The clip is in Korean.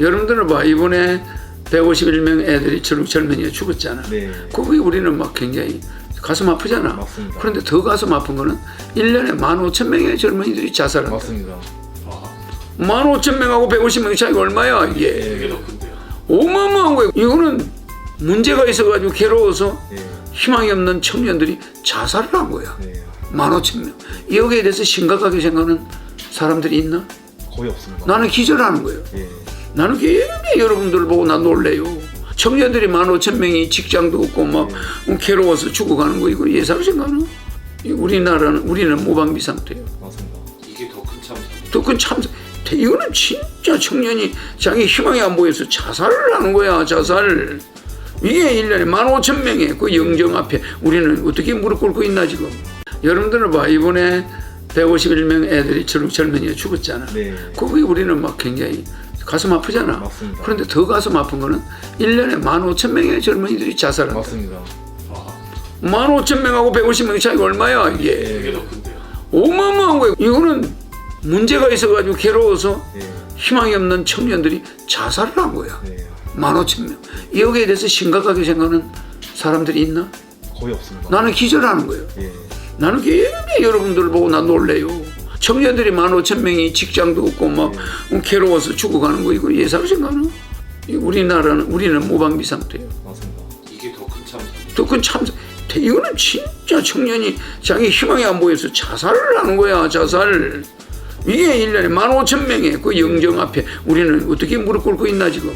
여러분들은 봐 이번에 151명 애들이 젊은이가 죽었잖아. 네. 그게 우리는 막 굉장히 가슴 아프잖아. 맞습니다. 그런데 더 가슴 아픈 거는 1년에 15,000명의 젊은이들이 자살한다. 맞습니다. 15,000명하고 150명 차이가 얼마야 이게. 네. 더 큰데요. 어마어마한 거예요. 이거는 문제가 있어가지고 괴로워서 네. 희망이 없는 청년들이 자살을 한 거야. 네. 15,000명. 여기에 대해서 심각하게 생각하는 사람들이 있나? 거의 없습니다. 나는 기절하는 거예요. 예. 나는 굉장히 여러분들 보고 나 놀래요. 청년들이 15,000명이 직장도 없고 막 괴로워서 죽어가는 거 이거 예사로 생각하나? 이 우리나라는 우리는 무방비 상태예요. 맞습니다. 이게 더 큰 참사. 더큰 참사. 이거는 진짜 청년이 자기 희망이 안 보여서 자살을 하는 거야, 자살. 이게 1년에 15,000명에 그 영정 앞에 우리는 어떻게 무릎 꿇고 있나 지금. 여러분들은 봐, 이번에 151명 애들이 저렇게 젊은이가 죽었잖아. 네. 그게 우리는 막 굉장히 가슴 아프잖아. 맞습니다. 그런데 더 가슴 아픈 거는 1년에 15,000명의 젊은이들이 자살한다. 맞습니다. 15,000명하고 150명 차이가 얼마야 이게. 이게 더 큰데요. 어마어마한 거예요. 이거는 문제가 있어가지고 괴로워서 네. 희망이 없는 청년들이 자살을 한 거야. 네. 15,000명. 여기에 대해서 심각하게 생각하는 사람들이 있나? 거의 없습니다. 나는 기절하는 거예요. 예. 나는 굉장히 여러분들을 보고 나 놀래요. 청년들이 15,000명이 직장도 없고 막 괴로워서 죽어가는 거 이거 생각하나? 이 우리나라는 우리는 무방비 상태예요. 맞습니다. 이게 더 큰 참사. 더큰 참사. 이거는 진짜 청년이 자기 희망이 안 보여서 자살을 하는 거야, 자살. 이게 1년에 15,000명의 그 영정 앞에 우리는 어떻게 무릎 꿇고 있나 지금.